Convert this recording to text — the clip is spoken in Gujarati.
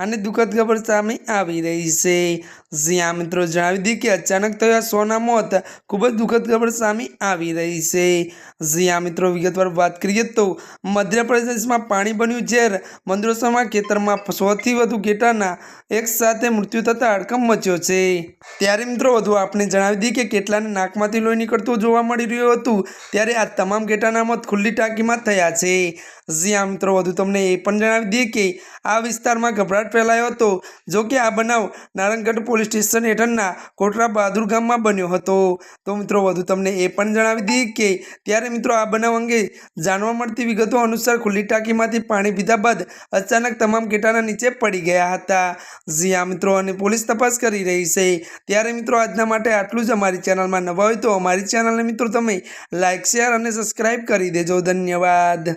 અને દુઃખદ ખબર સામે આવી રહી છે. જ્યાં મિત્રો, જણાવી દઈએ કે અચાનક થયા સોના મોત, ખૂબ જ દુઃખદ ખબર સામે આવી રહી છે. જ્યાં મિત્રો, વિગતવાર વાત કરીએ તો મધ્યપ્રદેશમાં પાણી બન્યું ઝેર મંદરોસામાં ખેતરમાં સોથી વધુ ઘેટાના એક સાથે મૃત્યુ થતાં હડકંપ મચ્યો છે. ત્યારે, મિત્રો, વધુ આપણે જણાવી દઈએ કે કેટલાને નાકમાંથી લોહી નીકળતું જોવા મળી રહ્યું હતું, ત્યારે આ તમામ ઘેટાના મોત ખુલ્લી ટાંકીમાં થયા છે. જ્યાં મિત્રો વધુ તમને એ પણ જણાવી દઈએ કે આ વિસ્તારમાં ગભરાટ ફેલાયો હતો. જો કે આ બનાવ નારણગઢ પોલીસ સ્ટેશન હેઠળના કોટરા બહાદુર ગામમાં બન્યો હતો. તો મિત્રો વધુ તમને એ પણ જણાવી દઈએ કે ત્યારે મિત્રો આ બનાવ અંગે જાણવા મળતી વિગતો અનુસાર ખુલ્લી ટાંકીમાંથી પાણી પીધા બાદ અચાનક તમામ ગેટાના નીચે પડી ગયા હતા. જ્યાં મિત્રો, અને પોલીસ તપાસ કરી રહી છે. ત્યારે મિત્રો આજના માટે આટલું જ. અમારી ચેનલમાં નવા હોય તો અમારી ચેનલને મિત્રો તમે લાઇક શેર અને સબસ્ક્રાઈબ કરી દેજો. ધન્યવાદ.